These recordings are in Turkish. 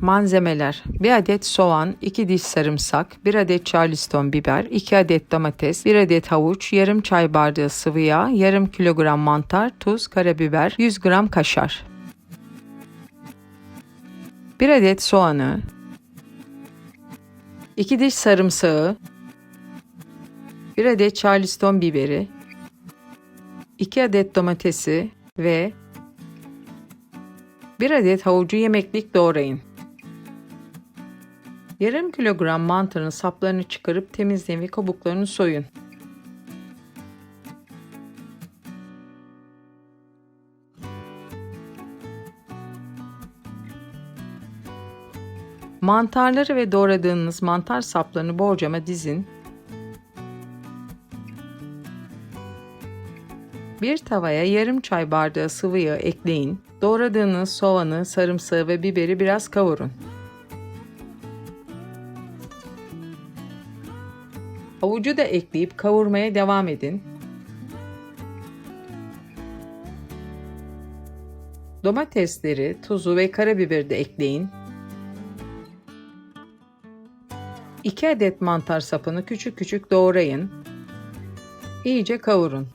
Malzemeler 1 adet soğan, 2 diş sarımsak, 1 adet charleston biber, 2 adet domates, 1 adet havuç, yarım çay bardağı sıvı yağ, yarım kilogram mantar, tuz, karabiber, 100 gram kaşar. 1 adet soğanı, 2 diş sarımsağı, 1 adet charleston biberi, 2 adet domatesi ve 1 adet havucu yemeklik doğrayın. Yarım kilogram mantarın saplarını çıkarıp temizleyin ve kabuklarını soyun. Mantarları ve doğradığınız mantar saplarını borcama dizin. Bir tavaya yarım çay bardağı sıvı yağ ekleyin. Doğradığınız soğanı, sarımsağı ve biberi biraz kavurun. Havucu da ekleyip kavurmaya devam edin. Domatesleri, tuzu ve karabiberi de ekleyin. 2 adet mantar sapını küçük küçük doğrayın. İyice kavurun.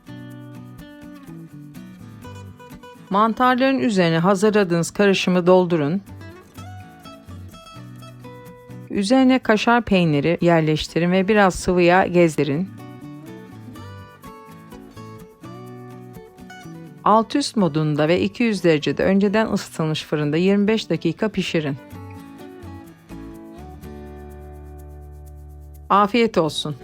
Mantarların üzerine hazırladığınız karışımı doldurun. Üzerine kaşar peyniri yerleştirin ve biraz sıvı yağ gezdirin. Alt üst modunda ve 200 derecede önceden ısıtılmış fırında 25 dakika pişirin. Afiyet olsun.